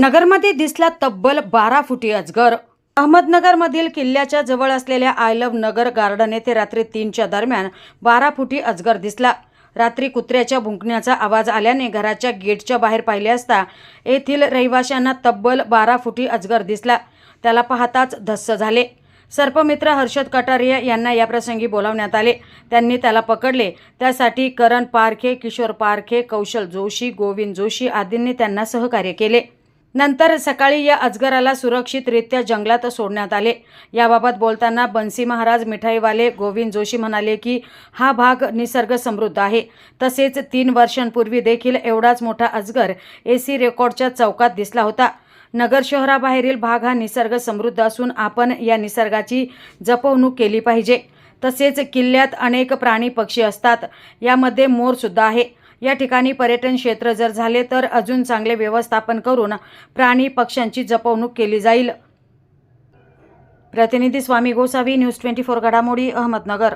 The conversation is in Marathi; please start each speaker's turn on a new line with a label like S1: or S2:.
S1: नगरमध्ये दिसला तब्बल बारा फुटी अजगर. अहमदनगरमधील किल्ल्याच्या जवळ असलेल्या आय लव्ह नगर गार्डन येथे रात्री तीनच्या दरम्यान बारा फुटी अजगर दिसला. रात्री कुत्र्याच्या भुंकण्याचा आवाज आल्याने घराच्या गेटच्या बाहेर पाहिले असता येथील रहिवाशांना तब्बल बारा फुटी अजगर दिसला. त्याला पाहताच धस्स झाले. सर्पमित्र हर्षद कटारिया यांना याप्रसंगी बोलावण्यात आले. त्यांनी त्याला पकडले. त्यासाठी करण पारखे किशोर पारखे कौशल जोशी गोविंद जोशी आदींनी त्यांना सहकार्य केले. नंतर सकाळी या अजगराला सुरक्षितरित्या जंगलात सोडण्यात आले. याबाबत बोलताना बन्सी महाराज मिठाईवाले गोविंद जोशी म्हणाले की हा भाग निसर्ग समृद्ध आहे. तसेच तीन वर्षांपूर्वी देखील एवढाच मोठा अजगर ए सी रेकॉर्डच्या चौकात दिसला होता. नगर शहराबाहेरील भाग हा निसर्ग समृद्ध असून आपण या निसर्गाची जपवणूक केली पाहिजे. तसेच किल्ल्यात अनेक प्राणी पक्षी असतात. यामध्ये मोरसुद्धा आहे. या ठिकाणी पर्यटन क्षेत्र जर झाले तर अजून चांगले व्यवस्थापन करून प्राणी पक्ष्यांची जपवणूक केली जाईल. प्रतिनिधी Swami Gosavi news twenty four घडामोडी अहमदनगर.